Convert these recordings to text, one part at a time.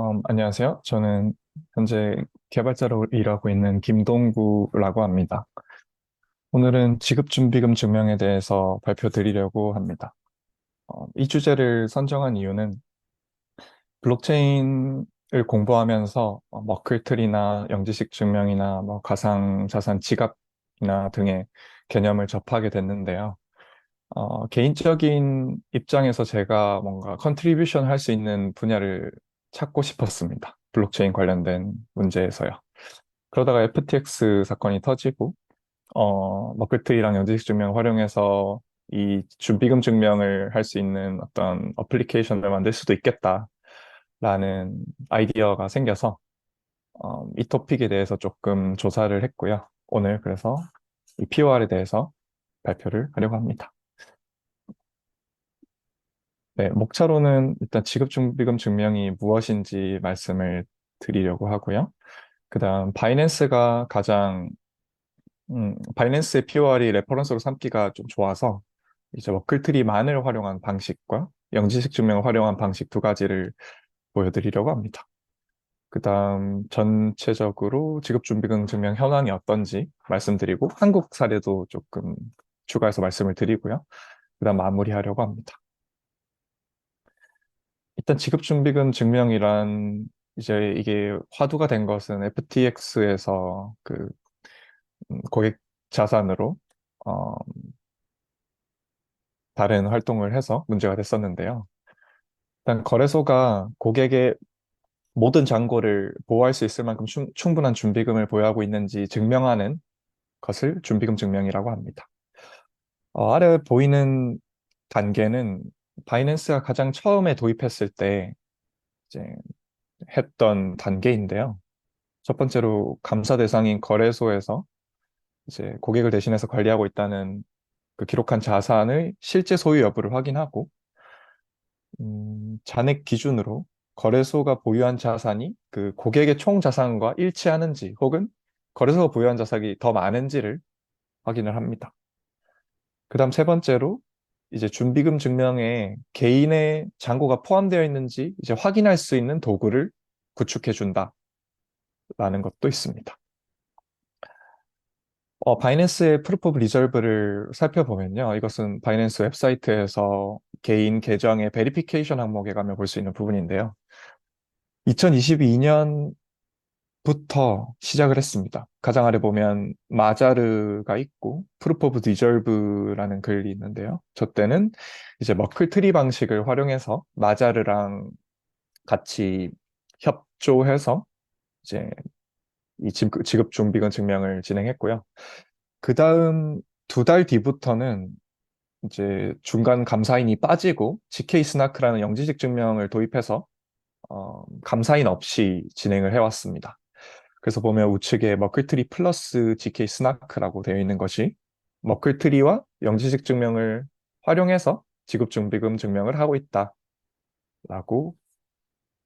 음, 안녕하세요. 저는 현재 개발자로 일하고 있는 김동구라고 합니다. 오늘은 지급준비금 증명에 대해서 발표드리려고 합니다. 어, 이 주제를 선정한 이유는 블록체인을 공부하면서 어, 머클틀이나 영지식 증명이나 뭐 가상자산 지갑이나 등의 개념을 접하게 됐는데요. 어, 개인적인 입장에서 제가 뭔가 컨트리뷰션 할 수 있는 분야를 찾고 싶었습니다. 블록체인 관련된 문제에서요. 그러다가 FTX 사건이 터지고, 어, 머클트리랑 영지식 증명 활용해서 이 준비금 증명을 할 수 있는 어떤 어플리케이션을 만들 수도 있겠다라는 아이디어가 생겨서, 어, 이 토픽에 대해서 조금 조사를 했고요. 오늘 그래서 이 POR에 대해서 발표를 하려고 합니다. 네, 목차로는 일단 지급준비금 증명이 무엇인지 말씀을 드리려고 하고요. 그 다음, 바이낸스가 가장, 음, 바이낸스의 POR이 레퍼런스로 삼기가 좀 좋아서, 이제 워클트리만을 활용한 방식과 영지식 증명을 활용한 방식 두 가지를 보여드리려고 합니다. 그 다음, 전체적으로 지급준비금 증명 현황이 어떤지 말씀드리고, 한국 사례도 조금 추가해서 말씀을 드리고요. 그 다음 마무리하려고 합니다. 일단 지급준비금 증명이란 이제 이게 화두가 된 것은 FTX에서 그 음, 고객 자산으로 어, 다른 활동을 해서 문제가 됐었는데요. 일단 거래소가 고객의 모든 잔고를 보호할 수 있을 만큼 충, 충분한 준비금을 보유하고 있는지 증명하는 것을 준비금 증명이라고 합니다. 어, 아래 보이는 단계는 바이낸스가 가장 처음에 도입했을 때 이제 했던 단계인데요. 첫 번째로 감사 대상인 거래소에서 이제 고객을 대신해서 관리하고 있다는 그 기록한 자산의 실제 소유 여부를 확인하고 음, 잔액 기준으로 거래소가 보유한 자산이 그 고객의 총 자산과 일치하는지 혹은 거래소가 보유한 자산이 더 많은지를 확인을 합니다. 그 다음 세 번째로 이제 준비금 증명에 개인의 잔고가 포함되어 있는지 이제 확인할 수 있는 도구를 구축해 준다 라는 것도 있습니다. 어, 바이낸스의 프루프 오브 리저브를 살펴보면요. 이것은 바이낸스 웹사이트에서 개인 계정의 베리피케이션 항목에 가면 볼 수 있는 부분인데요. 2022년 부터 시작을 했습니다. 가장 아래 보면 마자르가 있고 프루프 오브 디절브라는 글이 있는데요. 저 때는 이제 머클 트리 방식을 활용해서 마자르랑 같이 협조해서 이제 이 지급 준비금 증명을 진행했고요. 그 다음 두 달 뒤부터는 이제 중간 감사인이 빠지고 GK 스나크라는 영지식 증명을 도입해서 어, 감사인 없이 진행을 해왔습니다. 그래서 보면 우측에 머클트리 플러스 GK 스나크라고 되어 있는 것이 머클트리와 영지식 증명을 활용해서 지급준비금 증명을 하고 있다 라고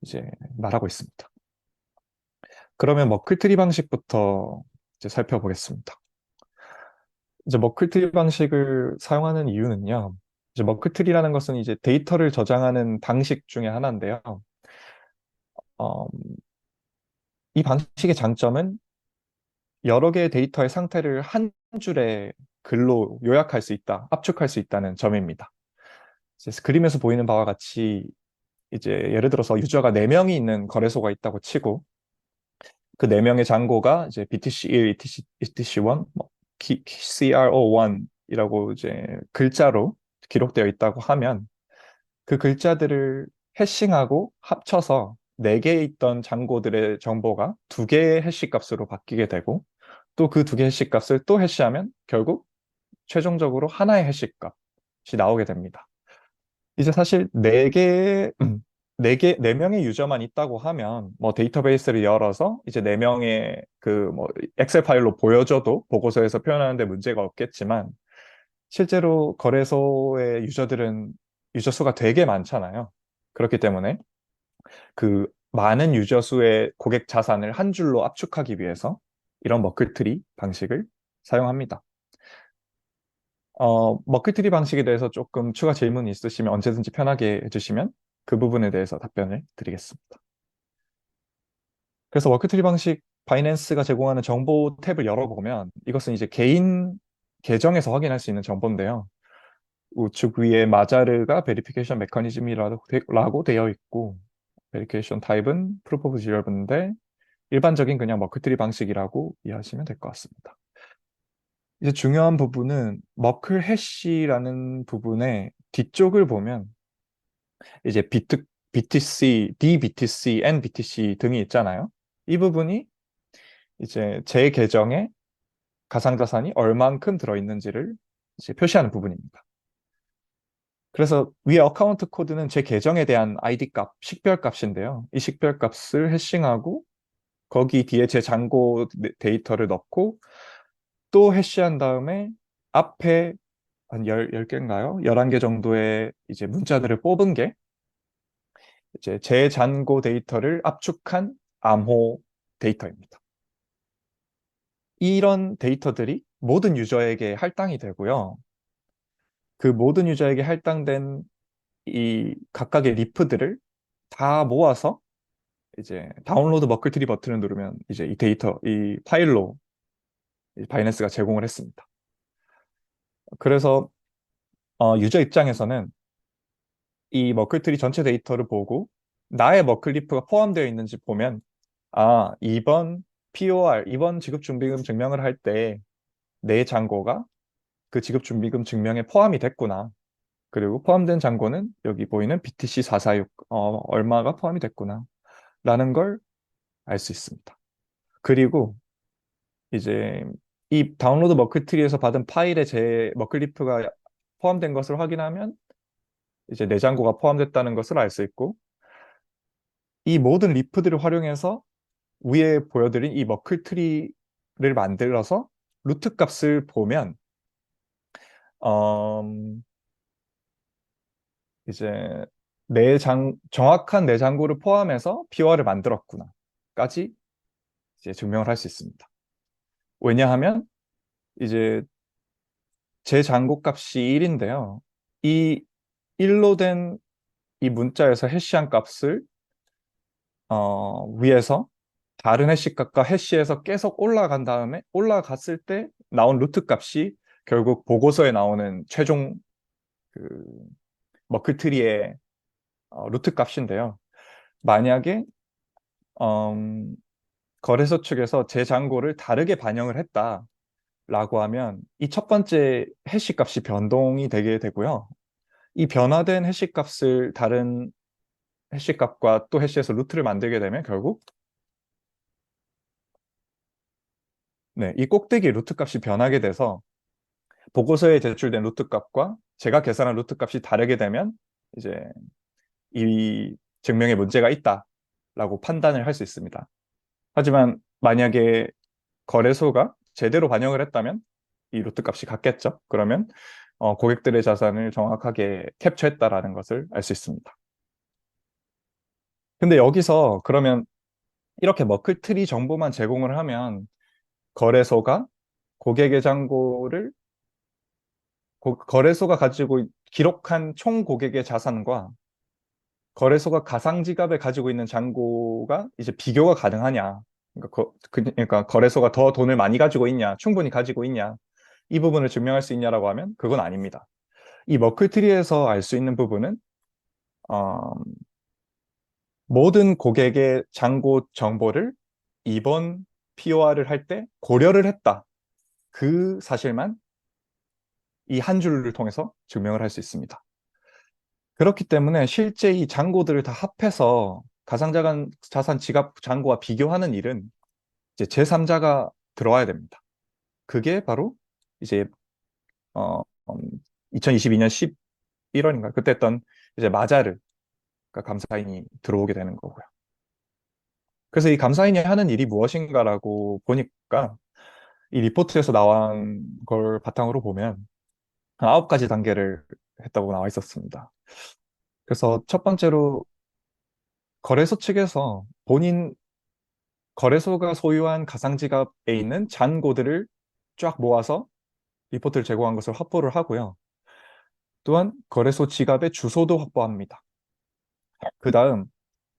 이제 말하고 있습니다. 그러면 머클트리 방식부터 이제 살펴보겠습니다. 이제 머클트리 방식을 사용하는 이유는요. 이제 머클트리라는 것은 이제 데이터를 저장하는 방식 중에 하나인데요. 어, 이 방식의 장점은 여러 개의 데이터의 상태를 한 줄의 글로 요약할 수 있다, 압축할 수 있다는 점입니다. 그림에서 보이는 바와 같이 이제 예를 들어서 유저가 4명이 있는 거래소가 있다고 치고 그 4명의 잔고가 이제 BTC1, ETC, ETC1, 뭐 CRO1이라고 이제 글자로 기록되어 있다고 하면 그 글자들을 해싱하고 합쳐서 4개 있던 잔고들의 정보가 2개의 해시 값으로 바뀌게 되고 또그 2개 해시 값을 또 해시하면 결국 최종적으로 하나의 해시 값이 나오게 됩니다. 이제 사실 4개, 4개, 4명의 유저만 있다고 하면 뭐 데이터베이스를 열어서 이제 4명의 그 뭐 엑셀 파일로 보여줘도 보고서에서 표현하는데 문제가 없겠지만 실제로 거래소의 유저들은 유저 수가 되게 많잖아요. 그렇기 때문에 그 많은 유저 수의 고객 자산을 한 줄로 압축하기 위해서 이런 머클트리 방식을 사용합니다. 어, 머클트리 방식에 대해서 조금 추가 질문 있으시면 언제든지 편하게 해주시면 그 부분에 대해서 답변을 드리겠습니다. 그래서 워크트리 방식 바이낸스가 제공하는 정보 탭을 열어보면 이것은 이제 개인 계정에서 확인할 수 있는 정보인데요. 우측 위에 마자르가 베리피케이션 메커니즘이라고 되어 있고 베리피케이션 타입은 프루프 오브 지럴브인데 일반적인 그냥 머클트리 방식이라고 이해하시면 될 것 같습니다. 이제 중요한 부분은 머클 해시라는 부분의 뒤쪽을 보면 이제 비트, BTC, DBTC, NBTC 등이 있잖아요. 이 부분이 이제 제 계정에 가상자산이 얼만큼 들어있는지를 이제 표시하는 부분입니다. 그래서 위에 어카운트 코드는 제 계정에 대한 ID 값, 식별 값인데요. 이 식별 값을 해싱하고 거기 뒤에 제 잔고 네- 데이터를 넣고 또 해시한 다음에 앞에 한 10, 10 개인가요? 11개 정도의 이제 문자들을 뽑은 게 이제 제 잔고 데이터를 압축한 암호 데이터입니다. 이런 데이터들이 모든 유저에게 할당이 되고요. 그 모든 유저에게 할당된 이 각각의 리프들을 다 모아서 이제 다운로드 머클트리 버튼을 누르면 이제 이 데이터, 이 파일로 이 바이낸스가 제공을 했습니다. 그래서 어, 유저 입장에서는 이 머클트리 전체 데이터를 보고 나의 머클리프가 포함되어 있는지 보면 아, 이번 POR, 이번 지급준비금 증명을 할 때 내 잔고가 그 지급준비금 증명에 포함이 됐구나. 그리고 포함된 잔고는 여기 보이는 BTC446 어, 얼마가 포함이 됐구나. 라는 걸 알 수 있습니다. 그리고 이제 이 다운로드 머클트리에서 받은 파일에 제 머클리프가 포함된 것을 확인하면 이제 내장고가 포함됐다는 것을 알 수 있고 이 모든 리프들을 활용해서 위에 보여드린 이 머클트리를 만들어서 루트 값을 보면 음, 이제 내장 정확한 내장고를 포함해서 POR을 만들었구나까지 이제 증명을 할 수 있습니다. 왜냐하면 이제 제 잔고 값이 1인데요. 이 1로 된 이 문자에서 해시한 값을 어, 위에서 다른 해시 값과 해시에서 계속 올라간 다음에 올라갔을 때 나온 루트 값이 결국 보고서에 나오는 최종 그 머클트리의 어, 루트 값인데요. 만약에 음, 거래소 측에서 제 잔고를 다르게 반영을 했다라고 하면 이 첫 번째 해시 값이 변동이 되게 되고요. 이 변화된 해시 값을 다른 해시 값과 또 해시에서 루트를 만들게 되면 결국 네, 이 꼭대기 루트 값이 변하게 돼서 보고서에 제출된 루트 값과 제가 계산한 루트 값이 다르게 되면 이제 이 증명에 문제가 있다라고 판단을 할 수 있습니다. 하지만 만약에 거래소가 제대로 반영을 했다면 이 루트 값이 같겠죠. 그러면 어, 고객들의 자산을 정확하게 캡처했다라는 것을 알 수 있습니다. 근데 여기서 그러면 이렇게 머클트리 정보만 제공을 하면 거래소가 고객의 잔고를 고- 거래소가 가지고 기록한 총 고객의 자산과 거래소가 가상 지갑에 가지고 있는 잔고가 이제 비교가 가능하냐? 그러니까, 거, 그- 그러니까 거래소가 더 돈을 많이 가지고 있냐? 충분히 가지고 있냐? 이 부분을 증명할 수 있냐라고 하면 그건 아닙니다. 이 머클트리에서 알 수 있는 부분은 어, 모든 고객의 잔고 정보를 이번 POR을 할 때 고려를 했다. 그 사실만 이 한 줄을 통해서 증명을 할 수 있습니다. 그렇기 때문에 실제 이 잔고들을 다 합해서 가상자산 자산 지갑 잔고와 비교하는 일은 이제 제3자가 들어와야 됩니다. 그게 바로 이제 어, 2022년 11월인가 그때 했던 이제 마자르 감사인이 들어오게 되는 거고요. 그래서 이 감사인이 하는 일이 무엇인가라고 보니까 이 리포트에서 나온 걸 바탕으로 보면 한 아홉 가지 단계를 했다고 나와 있었습니다. 그래서 첫 번째로 거래소 측에서 본인 거래소가 소유한 가상지갑에 있는 잔고들을 쫙 모아서 리포트를 제공한 것을 확보를 하고요. 또한 거래소 지갑의 주소도 확보합니다. 그 다음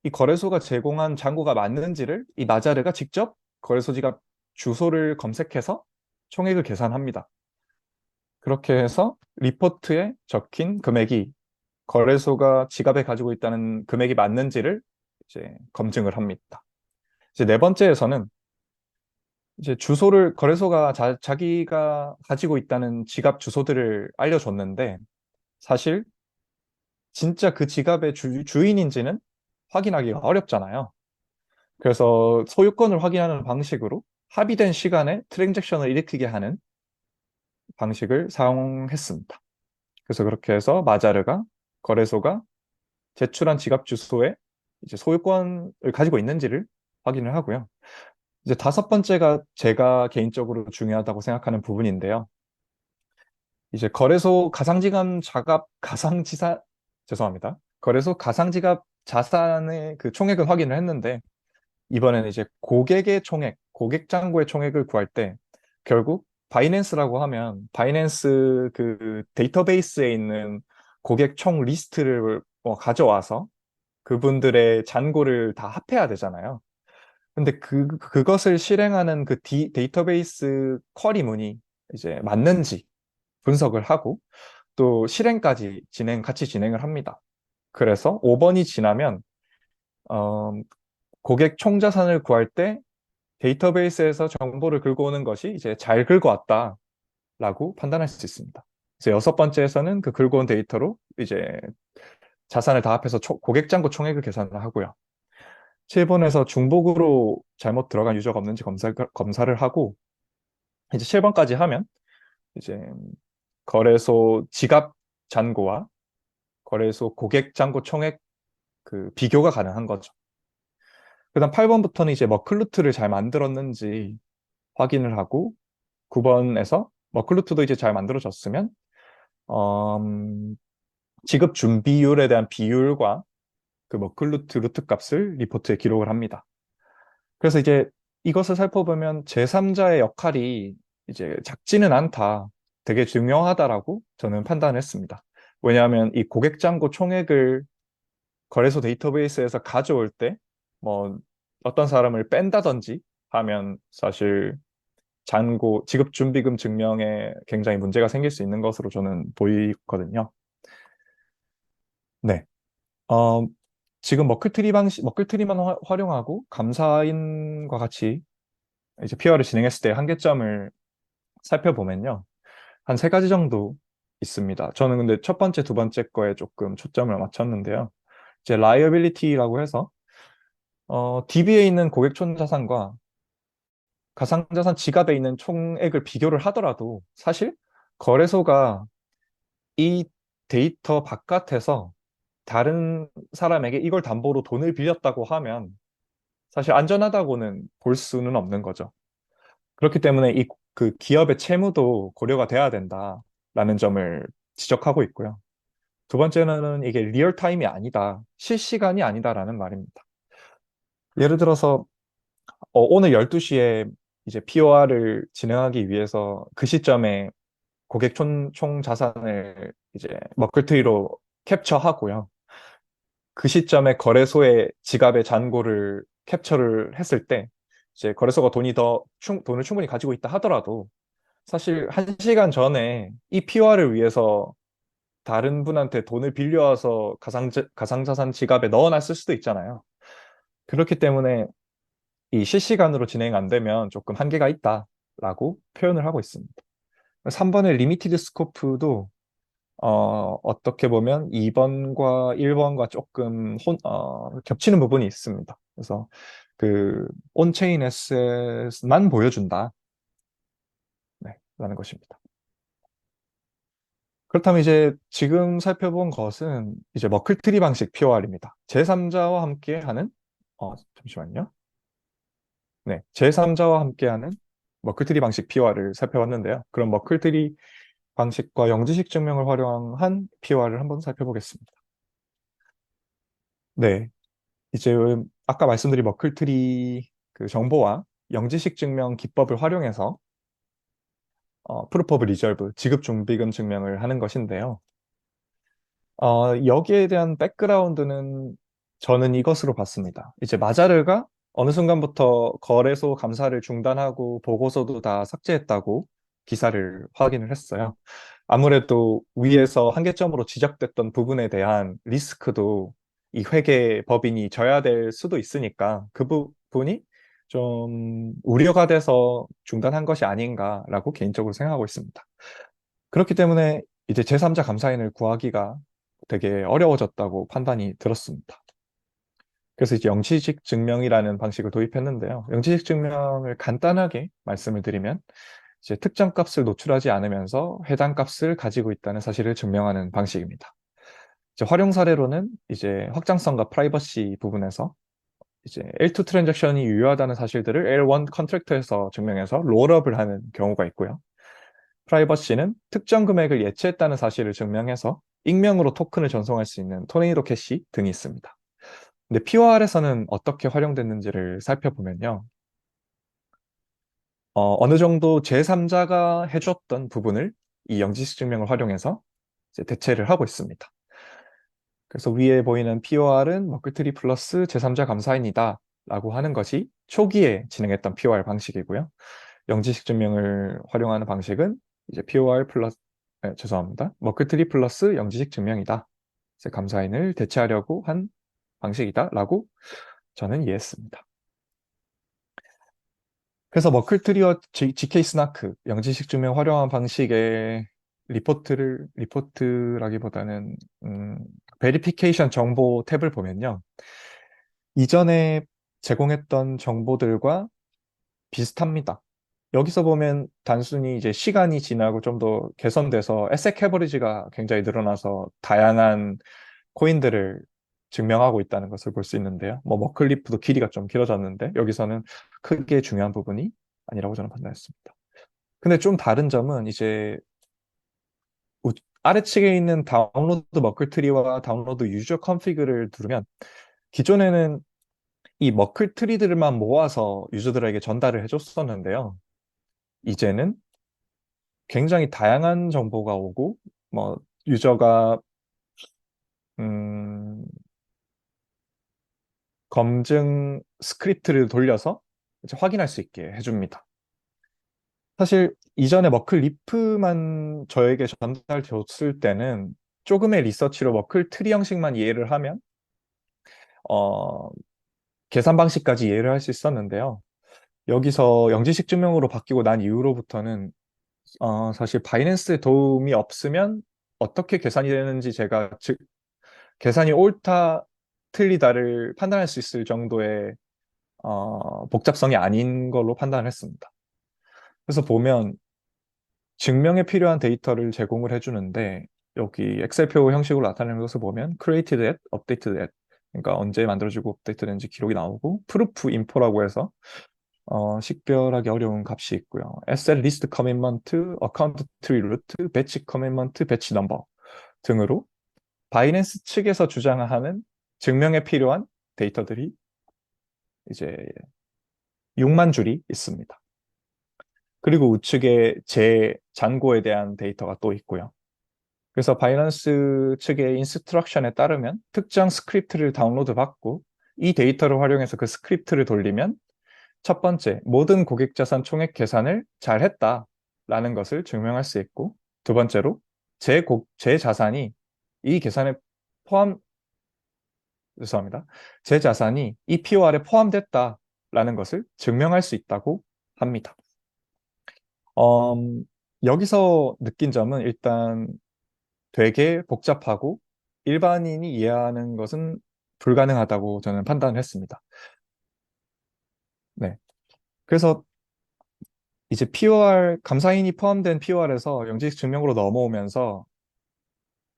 이 거래소가 제공한 잔고가 맞는지를 이 마자르가 직접 거래소 지갑 주소를 검색해서 총액을 계산합니다. 그렇게 해서 리포트에 적힌 금액이 거래소가 지갑에 가지고 있다는 금액이 맞는지를 이제 검증을 합니다. 이제 네 번째에서는 이제 주소를 거래소가 자, 자기가 가지고 있다는 지갑 주소들을 알려줬는데 사실 진짜 그 지갑의 주, 주인인지는 확인하기가 어렵잖아요. 그래서 소유권을 확인하는 방식으로 합의된 시간에 트랜잭션을 일으키게 하는 방식을 사용했습니다. 그래서 그렇게 해서 마자르가 거래소가 제출한 지갑 주소에 이제 소유권을 가지고 있는지를 확인을 하고요. 이제 다섯 번째가 제가 개인적으로 중요하다고 생각하는 부분인데요. 이제 거래소 가상지갑 자갑 가상지사 죄송합니다. 거래소 가상지갑 자산의 그 총액은 확인을 했는데 이번에는 이제 고객의 총액, 고객 잔고의 총액을 구할 때 결국 바이낸스라고 하면 바이낸스 그 데이터베이스에 있는 고객 총 리스트를 뭐 가져와서 그분들의 잔고를 다 합해야 되잖아요. 근데 그, 그것을 실행하는 그 디, 데이터베이스 쿼리 문이 이제 맞는지 분석을 하고 또 실행까지 진행, 같이 진행을 합니다. 그래서 5번이 지나면, 어, 고객 총 자산을 구할 때 데이터베이스에서 정보를 긁어 오는 것이 이제 잘 긁어 왔다라고 판단할 수 있습니다. 이제 여섯 번째에서는 그 긁어 온 데이터로 이제 자산을 다 합해서 초, 고객 잔고 총액을 계산을 하고요. 7번에서 중복으로 잘못 들어간 유저가 없는지 검사, 검사를 하고 이제 7번까지 하면 이제 거래소 지갑 잔고와 거래소 고객 잔고 총액 그 비교가 가능한 거죠. 그다음 8번부터는 이제 머클루트를 잘 만들었는지 확인을 하고 9번에서 머클루트도 이제 잘 만들어졌으면 음, 지급 준비율에 대한 비율과 그 머클루트 루트 값을 리포트에 기록을 합니다. 그래서 이제 이것을 살펴보면 제3자의 역할이 이제 작지는 않다. 되게 중요하다라고 저는 판단을 했습니다. 왜냐하면 이 고객 잔고 총액을 거래소 데이터베이스에서 가져올 때 뭐 어떤 사람을 뺀다든지 하면 사실 잔고 지급 준비금 증명에 굉장히 문제가 생길 수 있는 것으로 저는 보이거든요. 네. 어, 지금 머클트리 방식, 머클트리만 화- 활용하고 감사인과 같이 이제 PR을 진행했을 때 한계점을 살펴보면요. 한 세 가지 정도 있습니다. 저는 근데 첫 번째, 두 번째 거에 조금 초점을 맞췄는데요. 이제 liability라고 해서 어, DB에 있는 고객 촌 자산과 가상자산 지갑에 있는 총액을 비교를 하더라도 사실 거래소가 이 데이터 바깥에서 다른 사람에게 이걸 담보로 돈을 빌렸다고 하면 사실 안전하다고는 볼 수는 없는 거죠. 그렇기 때문에 이 그 기업의 채무도 고려가 돼야 된다라는 점을 지적하고 있고요. 두 번째는 이게 리얼타임이 아니다, 실시간이 아니다라는 말입니다. 예를 들어서 어, 오늘 12시에 이제 POR을 진행하기 위해서 그 시점에 고객 총, 총 자산을 이제 머클트리로 캡처하고요. 그 시점에 거래소의 지갑의 잔고를 캡처를 했을 때 이제 거래소가 돈이 더 충, 돈을 충분히 가지고 있다 하더라도 사실 한 시간 전에 이 POR을 위해서 다른 분한테 돈을 빌려와서 가상, 가상자산 지갑에 넣어놨을 수도 있잖아요. 그렇기 때문에 이 실시간으로 진행 안 되면 조금 한계가 있다라고 표현을 하고 있습니다. 3번의 리미티드 스코프도 어, 어떻게 보면 2번과 1번과 조금 혼, 어, 겹치는 부분이 있습니다. 그래서 그 온체인 에셋만 보여준다. 네, 라는 것입니다. 그렇다면 이제 지금 살펴본 것은 이제 머클트리 방식 POR입니다. 제3자와 함께 하는 어, 잠시만요. 네, 제3자와 함께하는 머클트리 방식 POR을 살펴봤는데요. 그럼 머클트리 방식과 영지식 증명을 활용한 POR을 한번 살펴보겠습니다. 네, 이제 아까 말씀드린 머클트리 그 정보와 영지식 증명 기법을 활용해서 어, 프루프 오브 리저브, 지급 준비금 증명을 하는 것인데요. 어, 여기에 대한 백그라운드는 저는 이것으로 봤습니다. 이제 마자르가 어느 순간부터 거래소 감사를 중단하고 보고서도 다 삭제했다고 기사를 확인을 했어요. 아무래도 위에서 한계점으로 지적됐던 부분에 대한 리스크도 이 회계 법인이 져야 될 수도 있으니까 그 부분이 좀 우려가 돼서 중단한 것이 아닌가라고 개인적으로 생각하고 있습니다. 그렇기 때문에 이제 제3자 감사인을 구하기가 되게 어려워졌다고 판단이 들었습니다. 그래서 이제 영시직 증명이라는 방식을 도입했는데요. 영시직 증명을 간단하게 말씀을 드리면 이제 특정 값을 노출하지 않으면서 해당 값을 가지고 있다는 사실을 증명하는 방식입니다. 이제 활용 사례로는 이제 확장성과 프라이버시 부분에서 이제 L2 트랜잭션이 유효하다는 사실들을 L1 컨트랙터에서 증명해서 롤업을 하는 경우가 있고요. 프라이버시는 특정 금액을 예치했다는 사실을 증명해서 익명으로 토큰을 전송할 수 있는 토네이도 캐시 등이 있습니다. 근데 POR에서는 어떻게 활용됐는지를 살펴보면요. 어, 어느 정도 제3자가 해줬던 부분을 이 영지식 증명을 활용해서 대체를 하고 있습니다. 그래서 위에 보이는 POR은 머클트리 플러스 제3자 감사인이다 라고 하는 것이 초기에 진행했던 POR 방식이고요. 영지식 증명을 활용하는 방식은 이제 POR 플러스, 네, 죄송합니다. 머클트리 플러스 영지식 증명이다. 감사인을 대체하려고 한 방식이다 라고 저는 이해했습니다. 그래서 머클트리와 GK 스나크 영지식 증명 활용한 방식의 리포트를 리포트라기보다는 음, 베리피케이션 정보 탭을 보면요. 이전에 제공했던 정보들과 비슷합니다. 여기서 보면 단순히 이제 시간이 지나고 좀 더 개선돼서 에셋 캐버리지가 굉장히 늘어나서 다양한 코인들을 증명하고 있다는 것을 볼 수 있는데요. 뭐 머클리프도 길이가 좀 길어졌는데 여기서는 크게 중요한 부분이 아니라고 저는 판단했습니다. 근데 좀 다른 점은 이제 아래측에 있는 다운로드 머클 트리와 다운로드 유저 컨피그를 누르면 기존에는 이 머클 트리들만 모아서 유저들에게 전달을 해줬었는데요. 이제는 굉장히 다양한 정보가 오고 뭐 유저가 음, 검증 스크립트를 돌려서 확인할 수 있게 해줍니다. 사실 이전에 머클 리프만 저에게 전달되었을 때는 조금의 리서치로 머클 트리 형식만 이해를 하면 어, 계산 방식까지 이해를 할 수 있었는데요. 여기서 영지식 증명으로 바뀌고 난 이후로부터는 어, 사실 바이낸스의 도움이 없으면 어떻게 계산이 되는지 제가 즉 계산이 옳다 틀리다를 판단할 수 있을 정도의 어, 복잡성이 아닌 걸로 판단을 했습니다. 그래서 보면 증명에 필요한 데이터를 제공을 해주는데 여기 엑셀표 형식으로 나타내는 것을 보면 created at, updated at 그러니까 언제 만들어지고 업데이트된지 기록이 나오고 proof info라고 해서 어, 식별하기 어려운 값이 있고요. asset list commitment, account tree root, batch commitment, batch number 등으로 바이낸스 측에서 주장하는 증명에 필요한 데이터들이 이제 6만 줄이 있습니다. 그리고 우측에 제 잔고에 대한 데이터가 또 있고요. 그래서 바이낸스 측의 인스트럭션에 따르면 특정 스크립트를 다운로드 받고 이 데이터를 활용해서 그 스크립트를 돌리면 첫 번째, 모든 고객 자산 총액 계산을 잘 했다라는 것을 증명할 수 있고 두 번째로 제, 고, 제 자산이 이 계산에 포함 죄송합니다. 제 자산이 이 POR에 포함됐다라는 것을 증명할 수 있다고 합니다. 음, 여기서 느낀 점은 일단 되게 복잡하고 일반인이 이해하는 것은 불가능하다고 저는 판단을 했습니다. 네. 그래서 이제 POR, 감사인이 포함된 POR에서 영지식 증명으로 넘어오면서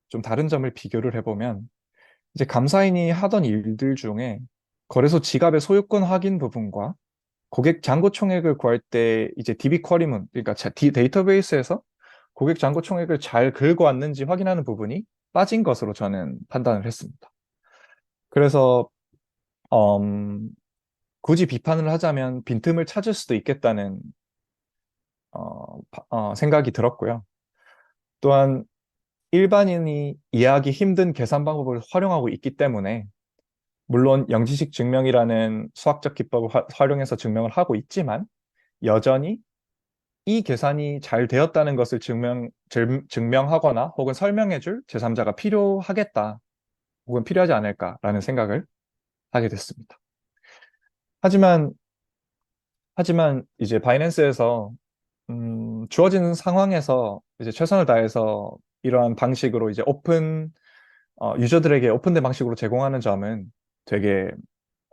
좀 다른 점을 비교를 해보면 이제 감사인이 하던 일들 중에 거래소 지갑의 소유권 확인 부분과 고객 잔고 총액을 구할 때 이제 DB 쿼리문, 그러니까 데이터베이스에서 고객 잔고 총액을 잘 긁어왔는지 확인하는 부분이 빠진 것으로 저는 판단을 했습니다. 그래서 음, 굳이 비판을 하자면 빈틈을 찾을 수도 있겠다는 어, 어, 생각이 들었고요. 또한 일반인이 이해하기 힘든 계산 방법을 활용하고 있기 때문에 물론 영지식 증명이라는 수학적 기법을 화- 활용해서 증명을 하고 있지만 여전히 이 계산이 잘 되었다는 것을 증명, 증- 증명하거나 혹은 설명해줄 제3자가 필요하겠다 혹은 필요하지 않을까라는 생각을 하게 됐습니다. 하지만 하지만 이제 바이낸스에서 음, 주어진 상황에서 이제 최선을 다해서 이러한 방식으로 이제 오픈 어, 유저들에게 오픈된 방식으로 제공하는 점은 되게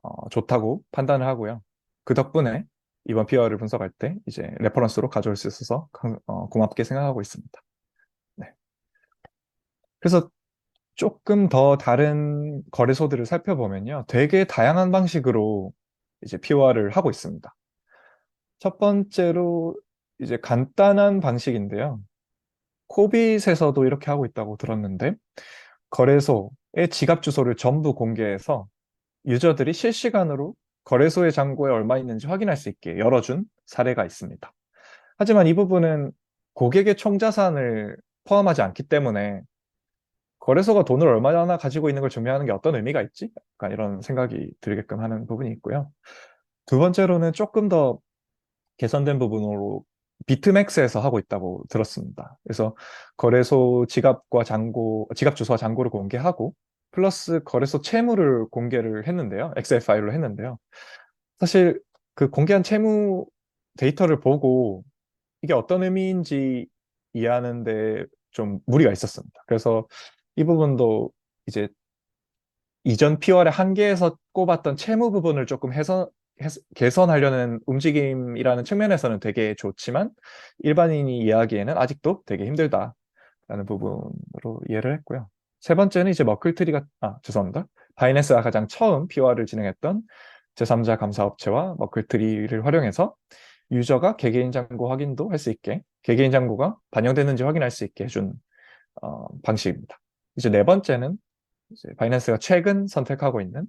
어, 좋다고 판단을 하고요. 그 덕분에 이번 PR을 분석할 때 이제 레퍼런스로 가져올 수 있어서 강- 어, 고맙게 생각하고 있습니다. 네. 그래서 조금 더 다른 거래소들을 살펴보면요. 되게 다양한 방식으로 이제 POR을 하고 있습니다. 첫 번째로 이제 간단한 방식인데요. 코빗에서도 이렇게 하고 있다고 들었는데, 거래소의 지갑 주소를 전부 공개해서 유저들이 실시간으로 거래소의 잔고에 얼마 있는지 확인할 수 있게 열어준 사례가 있습니다. 하지만 이 부분은 고객의 총자산을 포함하지 않기 때문에 거래소가 돈을 얼마나 가지고 있는 걸 증명하는 게 어떤 의미가 있지? 약간 이런 생각이 들게끔 하는 부분이 있고요. 두 번째로는 조금 더 개선된 부분으로 비트맥스에서 하고 있다고 들었습니다. 그래서 거래소 지갑과 잔고, 지갑 주소와 잔고를 공개하고 플러스 거래소 채무를 공개를 했는데요. 엑셀 파일로 했는데요. 사실 그 공개한 채무 데이터를 보고 이게 어떤 의미인지 이해하는데 좀 무리가 있었습니다. 그래서 이 부분도 이제 이전 PR의 한계에서 꼽았던 채무 부분을 조금 해서- 개선하려는 움직임이라는 측면에서는 되게 좋지만 일반인이 이해하기에는 아직도 되게 힘들다라는 부분으로 이해를 했고요. 세 번째는 이제 머클트리가 아 죄송합니다. 바이낸스가 가장 처음 PR을 진행했던 제3자 감사업체와 머클트리를 활용해서 유저가 개개인 잔고 확인도 할 수 있게 개개인 잔고가 반영됐는지 확인할 수 있게 해준 어, 방식입니다. 이제 네 번째는 이제 바이낸스가 최근 선택하고 있는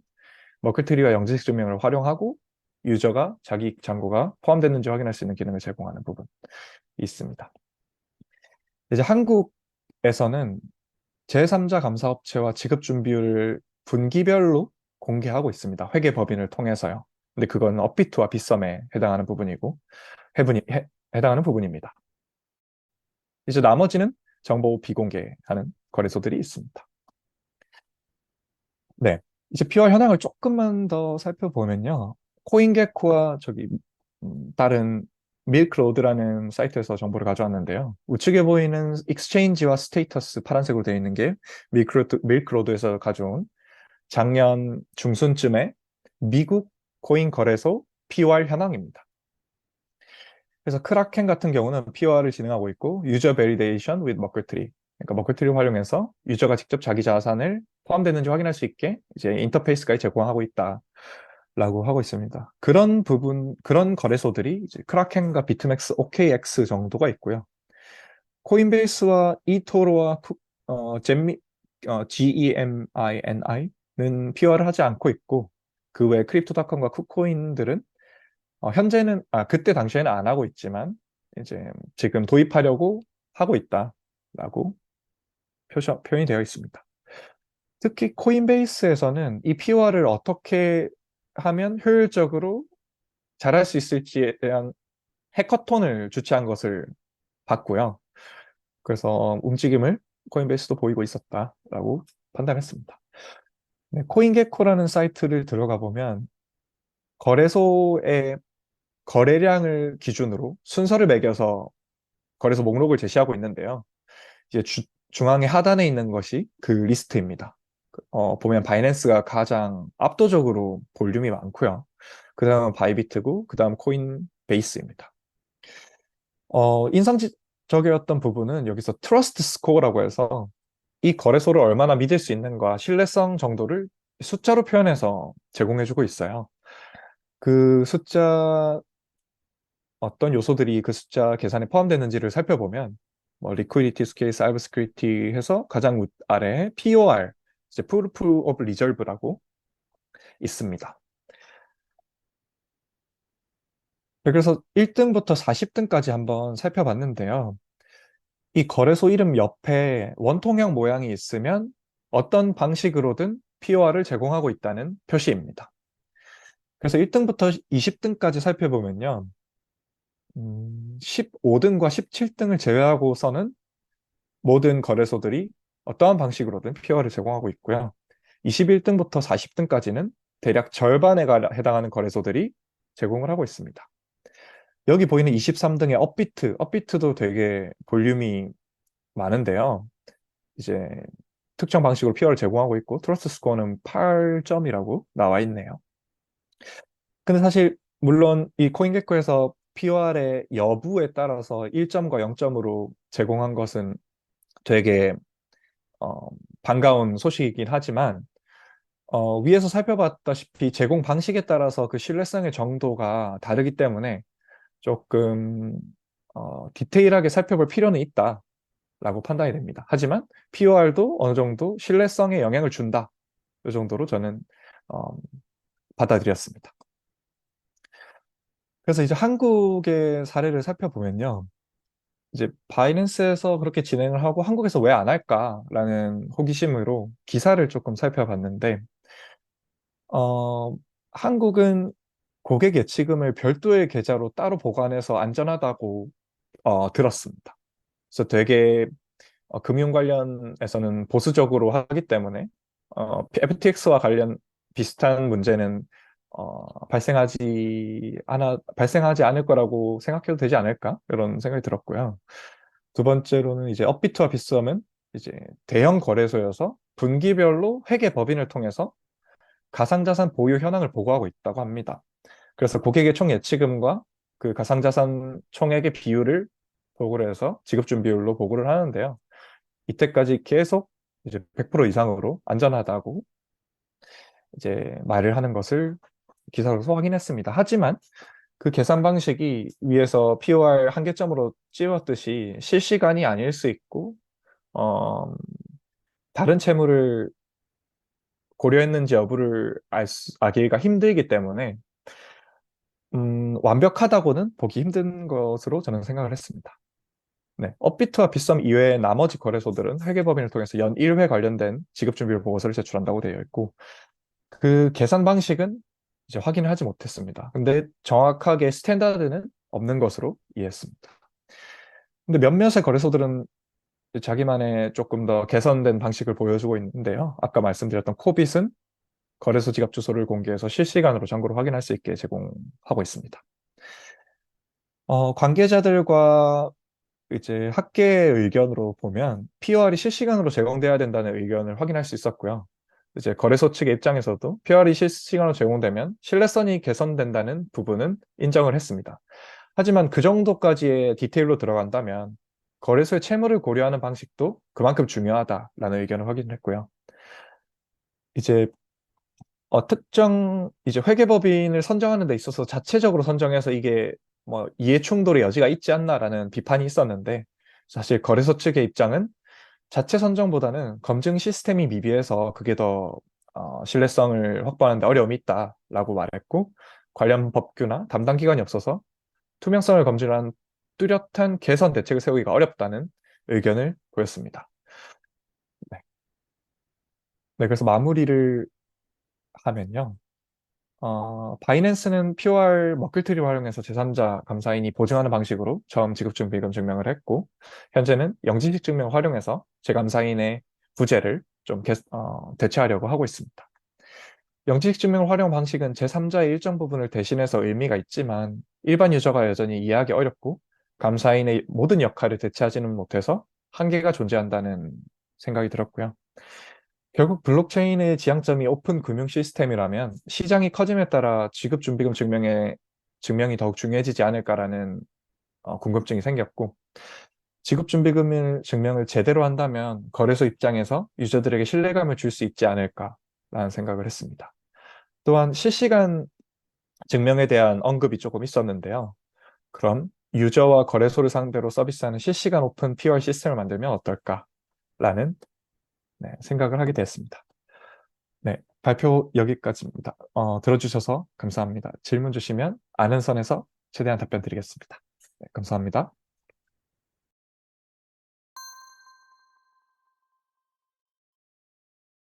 머클트리와 영지식 증명을 활용하고 유저가 자기 잔고가 포함됐는지 확인할 수 있는 기능을 제공하는 부분이 있습니다. 이제 한국에서는 제3자 감사업체와 지급 준비율을 분기별로 공개하고 있습니다. 회계법인을 통해서요. 근데 그건 업비트와 빗썸에 해당하는 부분이고 해분이, 해, 해당하는 부분입니다. 이제 나머지는 정보 비공개하는 거래소들이 있습니다. 네. 이제 PR 현황을 조금만 더 살펴보면요. 코인게코와 저기 음, 다른 밀크로드라는 사이트에서 정보를 가져왔는데요. 우측에 보이는 익스체인지와 스테이터스 파란색으로 되어 있는 게 밀크로드, 밀크로드에서 가져온 작년 중순쯤에 미국 코인 거래소 POR 현황입니다. 그래서 크라켄 같은 경우는 POR을 진행하고 있고 유저 베리데이션 with 머클트리 그러니까 머클트리를 활용해서 유저가 직접 자기 자산을 포함됐는지 확인할 수 있게 이제 인터페이스까지 제공하고 있다 라고 하고 있습니다. 그런 부분 그런 거래소들이 이제 크라켄과 비트맥스, OKX 정도가 있고요. 코인베이스와 이토로와 쿠, 어, 잼미, 어, GEMINI는 POR을 하지 않고 있고 그 외 크립토닷컴과 쿠코인들은 어, 현재는 아 그때 당시에는 안 하고 있지만 이제 지금 도입하려고 하고 있다라고 표시, 표현이 되어 있습니다. 특히 코인베이스에서는 이 POR을 어떻게 하면 효율적으로 잘할 수 있을지에 대한 해커톤을 주최한 것을 봤고요. 그래서 움직임을 코인베이스도 보이고 있었다라고 판단했습니다. 네, 코인게코라는 사이트를 들어가 보면 거래소의 거래량을 기준으로 순서를 매겨서 거래소 목록을 제시하고 있는데요. 이제 주, 중앙에 하단에 있는 것이 그 리스트입니다. 어, 보면 바이낸스가 가장 압도적으로 볼륨이 많고요. 그 다음은 바이비트고, 그 다음 코인베이스입니다. 어, 인상적이었던 부분은 여기서 트러스트 스코어라고 해서 이 거래소를 얼마나 믿을 수 있는가, 신뢰성 정도를 숫자로 표현해서 제공해주고 있어요. 그 숫자, 어떤 요소들이 그 숫자 계산에 포함되는지를 살펴보면, 뭐, 리퀴디티 스케일, 사이버 스크리티 해서 가장 윗- 아래에 POR, 이제 Proof of Reserve라고 있습니다. 네, 그래서 1등부터 40등까지 한번 살펴봤는데요. 이 거래소 이름 옆에 원통형 모양이 있으면 어떤 방식으로든 POR을 제공하고 있다는 표시입니다. 그래서 1등부터 20등까지 살펴보면요. 음, 15등과 17등을 제외하고서는 모든 거래소들이 어떠한 방식으로든 POR을 제공하고 있고요. 21등부터 40등까지는 대략 절반에 해당하는 거래소들이 제공을 하고 있습니다. 여기 보이는 23등의 업비트, 업비트도 되게 볼륨이 많은데요. 이제 특정 방식으로 POR을 제공하고 있고 트러스트 스코어는 8점이라고 나와 있네요. 근데 사실 물론 이 코인게코에서 POR의 여부에 따라서 1점과 0점으로 제공한 것은 되게 어, 반가운 소식이긴 하지만 어, 위에서 살펴봤다시피 제공 방식에 따라서 그 신뢰성의 정도가 다르기 때문에 조금 어, 디테일하게 살펴볼 필요는 있다 라고 판단이 됩니다. 하지만 POR도 어느 정도 신뢰성에 영향을 준다. 이 정도로 저는 어, 받아들였습니다. 그래서 이제 한국의 사례를 살펴보면요. 이제 바이낸스에서 그렇게 진행을 하고 한국에서 왜 안 할까라는 호기심으로 기사를 조금 살펴봤는데, 어, 한국은 고객 예치금을 별도의 계좌로 따로 보관해서 안전하다고 어, 들었습니다. 그래서 되게 어, 금융 관련에서는 보수적으로 하기 때문에 어, FTX와 관련 비슷한 문제는 어, 발생하지 않아 발생하지 않을 거라고 생각해도 되지 않을까 이런 생각이 들었고요. 두 번째로는 이제 업비트와 비스엄은 이제 대형 거래소여서 분기별로 회계 법인을 통해서 가상자산 보유 현황을 보고하고 있다고 합니다. 그래서 고객의 총 예치금과 그 가상자산 총액의 비율을 보고를 해서 지급준 비율로 보고를 하는데요. 이때까지 계속 이제 100% 이상으로 안전하다고 이제 말을 하는 것을 기사로서 확인했습니다. 하지만 그 계산 방식이 위에서 POR 한계점으로 찌웠듯이 실시간이 아닐 수 있고 어, 다른 채무를 고려했는지 여부를 알 수, 알기가 힘들기 때문에 음, 완벽하다고는 보기 힘든 것으로 저는 생각을 했습니다. 네, 업비트와 빗썸 이외의 나머지 거래소들은 회계법인을 통해서 연 1회 관련된 지급준비율 보고서를 제출한다고 되어 있고 그 계산 방식은 이제 확인을 하지 못했습니다. 근데 정확하게 스탠다드는 없는 것으로 이해했습니다. 근데 몇몇의 거래소들은 자기만의 조금 더 개선된 방식을 보여주고 있는데요. 아까 말씀드렸던 코빗은 거래소 지갑 주소를 공개해서 실시간으로 잔고를 확인할 수 있게 제공하고 있습니다. 어, 관계자들과 이제 학계의 의견으로 보면 POR이 실시간으로 제공돼야 된다는 의견을 확인할 수 있었고요. 이제 거래소 측의 입장에서도 PR이 실시간으로 제공되면 신뢰성이 개선된다는 부분은 인정을 했습니다. 하지만 그 정도까지의 디테일로 들어간다면 거래소의 채무를 고려하는 방식도 그만큼 중요하다라는 의견을 확인했고요. 이제 어, 특정 이제 회계법인을 선정하는 데 있어서 자체적으로 선정해서 이게 뭐 이해 충돌의 여지가 있지 않나라는 비판이 있었는데 사실 거래소 측의 입장은 자체 선정보다는 검증 시스템이 미비해서 그게 더 어, 신뢰성을 확보하는 데 어려움이 있다라고 말했고 관련 법규나 담당 기관이 없어서 투명성을 검증한 뚜렷한 개선 대책을 세우기가 어렵다는 의견을 보였습니다. 네. 네, 그래서 마무리를 하면요. 어, 바이낸스는 POR 머클트리 활용해서 제3자 감사인이 보증하는 방식으로 처음 지급준비금 증명을 했고 현재는 영지식 증명 을 활용해서 제감사인의 부재를 좀 개, 어, 대체하려고 하고 있습니다. 영지식 증명 활용 방식은 제3자의 일정 부분을 대신해서 의미가 있지만 일반 유저가 여전히 이해하기 어렵고 감사인의 모든 역할을 대체하지는 못해서 한계가 존재한다는 생각이 들었고요. 결국 블록체인의 지향점이 오픈 금융 시스템이라면 시장이 커짐에 따라 지급 준비금 증명의 증명이 더욱 중요해지지 않을까라는 어, 궁금증이 생겼고 지급 준비금을 증명을 제대로 한다면 거래소 입장에서 유저들에게 신뢰감을 줄 수 있지 않을까라는 생각을 했습니다. 또한 실시간 증명에 대한 언급이 조금 있었는데요. 그럼 유저와 거래소를 상대로 서비스하는 실시간 오픈 POR 시스템을 만들면 어떨까라는 네, 생각을 하게 되었습니다. 네, 발표 여기까지입니다. 어, 들어주셔서 감사합니다. 질문 주시면 아는 선에서 최대한 답변 드리겠습니다. 네, 감사합니다.